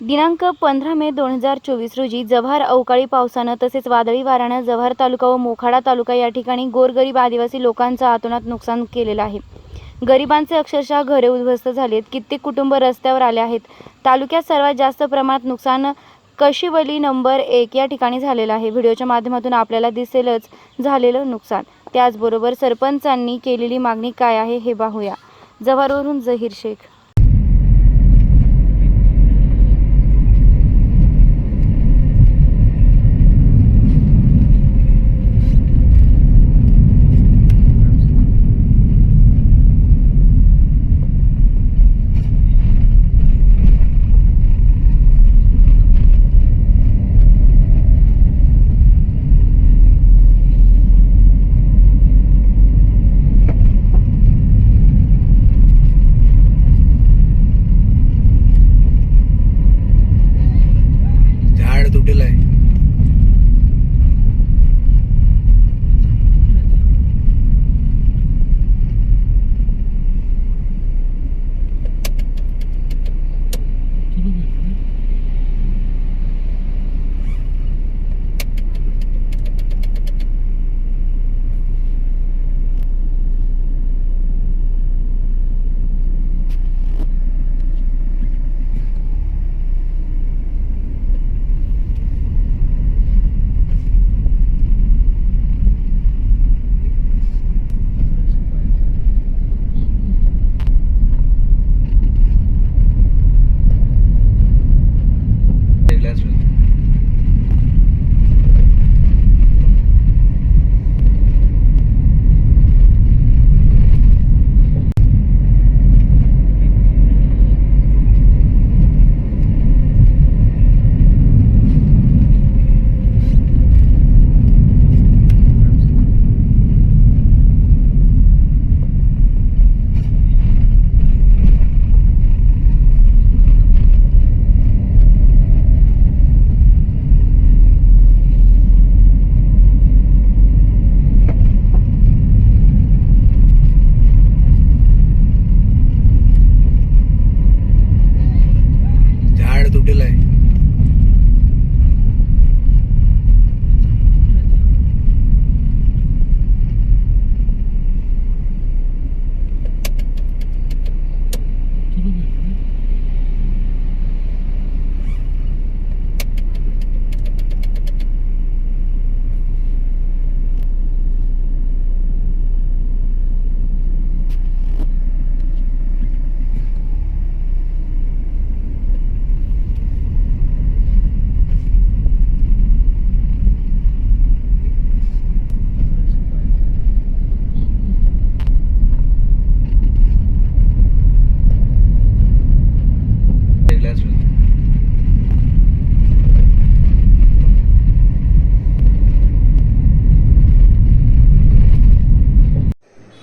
दिनांक पंधरा मे दोन हजार चोवीस रोजी जव्हार अवकाळी पावसानं तसेच वादळी वाऱ्यानं जव्हार तालुका व मोखाडा तालुका या ठिकाणी गोरगरीब आदिवासी लोकांचं आतोनात नुकसान केलेलं आहे. गरिबांचे अक्षरशः घरे उद्ध्वस्त झालेत. कित्येक कुटुंब रस्त्यावर आले आहेत. तालुक्यात सर्वात जास्त प्रमाणात नुकसान कशिवली नंबर एक या ठिकाणी झालेलं आहे. व्हिडिओच्या माध्यमातून आपल्याला दिसेलच झालेलं नुकसान. त्याचबरोबर सरपंचांनी केलेली मागणी काय आहे हे पाहूया. जव्हारवरून जहीर शेख. झाड झाड तुटेल आहे ग्लास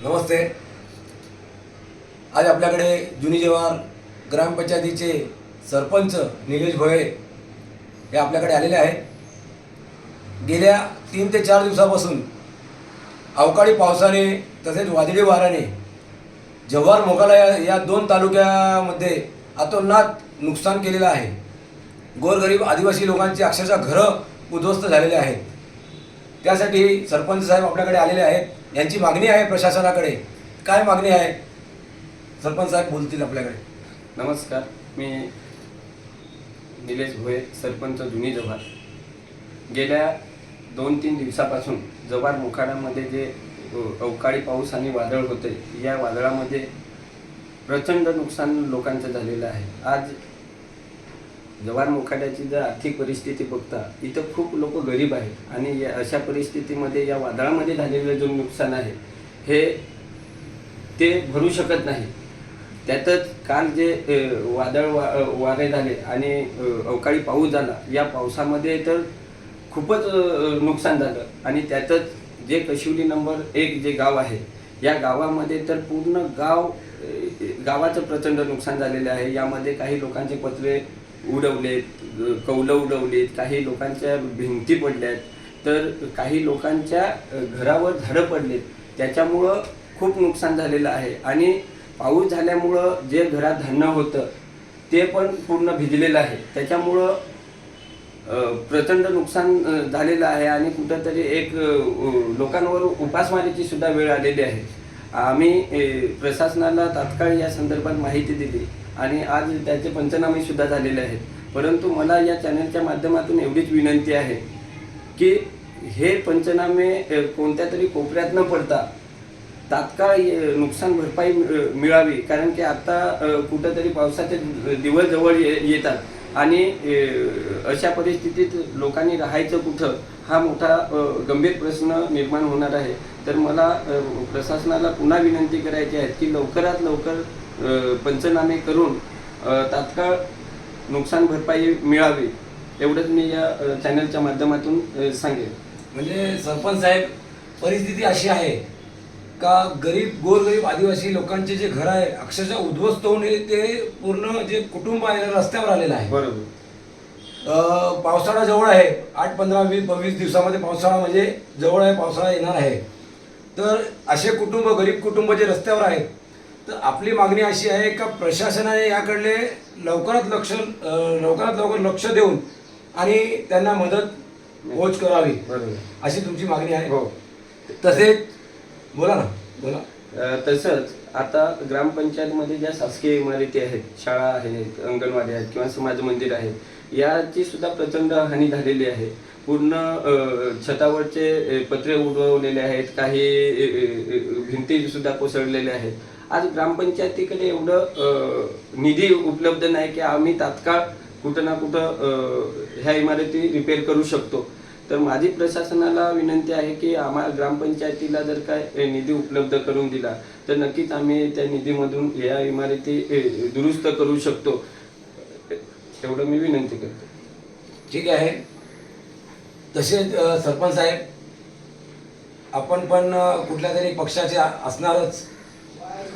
नमस्ते आज आपल्याकडे देवार ग्रामपंचायतीचे सरपंच निलेश भोळे हे आपल्याकडे आलेले आहेत. गेल्या तीन ते चार दिवसापासून अवकाळी पावसाने तसेच वादळी वाऱ्याने जव्हार मोकाला या या दोन तालुक्यामध्ये अतोनात नुकसान केलेलं आहे. गोरगरीब आदिवासी लोकांची अक्षरशः घरं उद्ध्वस्त झालेले आहेत. त्यासाठी सरपंच साहेब आपल्याकडे आलेले आहेत. यांची मागणी आहे प्रशासनाकडे. काय मागणी आहे? सरपंच साहेब बोलतील आपल्याकडे. नमस्कार मी निलेश भोये सरपंच जुनी जव्हार. गेल्या दोन तीन दिवसापासून जव्हार मुखाड्यामध्ये जे अ, अवकाळी पाऊस आणि वादळ होते या वादळामध्ये प्रचंड नुकसान लोकांचं झालेलं आहे. आज जव्हार मुखाड्याची जर आर्थिक परिस्थिती बघता इथं खूप लोक गरीब आहेत आणि या अशा परिस्थितीमध्ये या वादळामध्ये झालेलं जे नुकसान आहे हे ते भरू शकत नाही त्यातच काल जे वादळ वा वारे झाले आणि अवकाळी पाऊस झाला या पावसामध्ये तर खूपच नुकसान झालं. आणि त्यातच जे कशिवली नंबर एक जे गाव आहे या गावामध्ये तर पूर्ण गाव गावाचं प्रचंड नुकसान झालेलं आहे. यामध्ये काही लोकांचे पत्रे उडवलेत कौलं उडवलेत काही लोकांच्या भिंती पडल्यात. तर काही लोकांच्या घरावर झाडं पडलेत. त्याच्यामुळं खूप नुकसान झालेलं आहे. आणि पाऊस झाल्यामुळं जे घरात धान्य होतं ते पण पूर्ण भिजलेलं आहे. त्याच्यामुळं प्रचंड नुकसान झालेलं आहे आणि कुठंतरी एक लोकांवर उपासमारीची सुद्धा वेळ आलेली आहे. आम्ही प्रशासनाला तात्काळ या संदर्भात माहिती दिली आणि आज त्याचे पंचनामे सुद्धा झालेले आहेत. परंतु मला या चॅनलच्या माध्यमातून एवढीच विनंती आहे की हे पंचनामे कोणत्या तरी कोपऱ्यात न पडता तात्काळ नुकसान भरपाई मिळावी. कारण की आता कुठंतरी पावसाचे दिवस जवळ ये- येतात. आणि अशा परिस्थितीत लोकांनी राहायचं कुठं हा मोठा गंभीर प्रश्न निर्माण होणार आहे. तर मला प्रशासनाला पुन्हा विनंती करायची आहे की लवकरात लवकर पंचनामे करून तात्काळ नुकसान भरपाई मिळावी. एवढंच मी या चॅनलच्या माध्यमातून सांगेन. म्हणजे सरपंच साहेब परिस्थिती अशी आहे का गरीब गोरगरीब आदिवासी लोकांचे जे घर आहे अक्षरशः उद्ध्वस्त होऊन हे ते पूर्ण जे कुटुंब आहे रस्त्यावर आलेलं आहे. बरोबर. पावसाळा जवळ आहे. आठ पंधरा वीस वीस दिवसामध्ये पावसाळा म्हणजे जवळ आहे पावसाळा येणार आहे. तर असे कुटुंब गरीब कुटुंब जे रस्त्यावर आहेत तर आपली मागणी अशी आहे का प्रशासनाने याकडे लवकरात लक्ष लवकरात लवकर लक्ष देऊन आणि त्यांना मदत पोच करावी. अशी तुमची मागणी आहे? हो. तसेच बोला ना बोला. तसंच आता ग्रामपंचायतमध्ये ज्या शासकीय इमारती आहेत शाळा आहेत अंगणवाडी आहेत किंवा समाज मंदिर आहेत याची सुद्धा प्रचंड हानी झालेली आहे. पूर्ण छतावरचे पत्रे उडवलेले आहेत काही भिंती सुद्धा कोसळलेल्या आहेत. आज ग्रामपंचायतीकडे एवढं निधी उपलब्ध नाही की आम्ही तात्काळ कुठं ना कुठं ह्या इमारती रिपेअर करू शकतो. तर माझी प्रशासनाला विनंती आहे की आम्हाला ग्रामपंचायतीला जर काय निधी उपलब्ध करून दिला तर नक्कीच आम्ही त्या निधीमधून या इमारती दुरुस्त करू शकतो. एवढं मी विनंती करतो. ठीक आहे. तसेच सरपंच साहेब आपण पण कुठल्या तरी पक्षाचे असणारच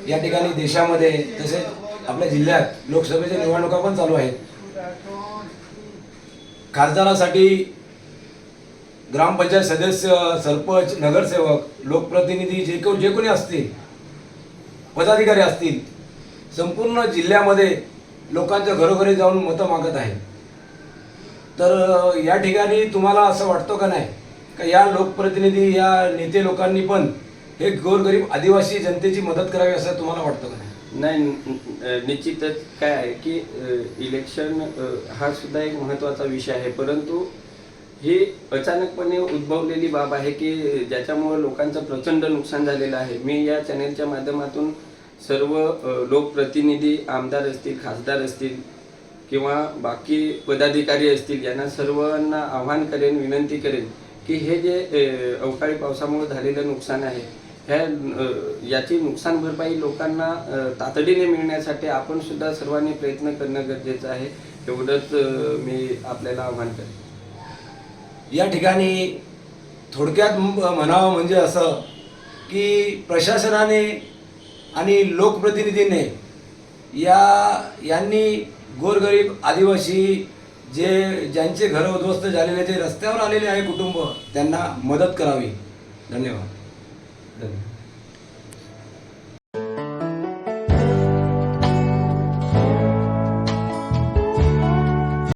या ठिकाणी देशामध्ये तसेच आपल्या जिल्ह्यात लोकसभेच्या निवडणुका पण चालू आहेत. खासदारासाठी ग्रामपंचायत सदस्य सरपंच नगरसेवक लोकप्रतिनिधी जे को जे कोणी असतील पदाधिकारी असतील संपूर्ण जिल्ह्यामध्ये लोकांच्या घरोघरी जाऊन मतं मागत आहेत. तर या ठिकाणी तुम्हाला असं वाटतं का नाही? का या लोकप्रतिनिधी या नेते लोकांनी पण हे गोरगरीब आदिवासी जनतेची मदत करावी असं तुम्हाला वाटतं का नाही? नाही निश्चितच काय आहे की इलेक्शन हा सुद्धा एक महत्त्वाचा विषय आहे. परंतु ही अचानकपणे उद्भवलेली बाब आहे की ज्याच्यामुळे लोकांचं प्रचंड नुकसान झालेलं आहे. मी या चॅनेलच्या माध्यमातून सर्व लोकप्रतिनिधी आमदार असतील खासदार असतील किंवा बाकी पदाधिकारी असतील यांना सर्वांना आव्हान करेन विनंती करेन की हे जे अवकाळी पावसामुळे झालेलं नुकसान आहे ह्या याची नुकसान भरपाई लोकांना तातडीने मिळण्यासाठी आपण सुद्धा सर्वांनी प्रयत्न करणं गरजेचं आहे. एवढंच मी आपल्याला आव्हान करेन. या ठिकाणी थोडक्यात म्हणावं म्हणजे असं की प्रशासनाने आणि लोकप्रतिनिधीने या यांनी गोरगरीब आदिवासी जे ज्यांचे घरं उद्ध्वस्त झालेले जे रस्त्यावर आलेले आहे कुटुंब त्यांना मदत करावी. धन्यवाद. धन्यवाद.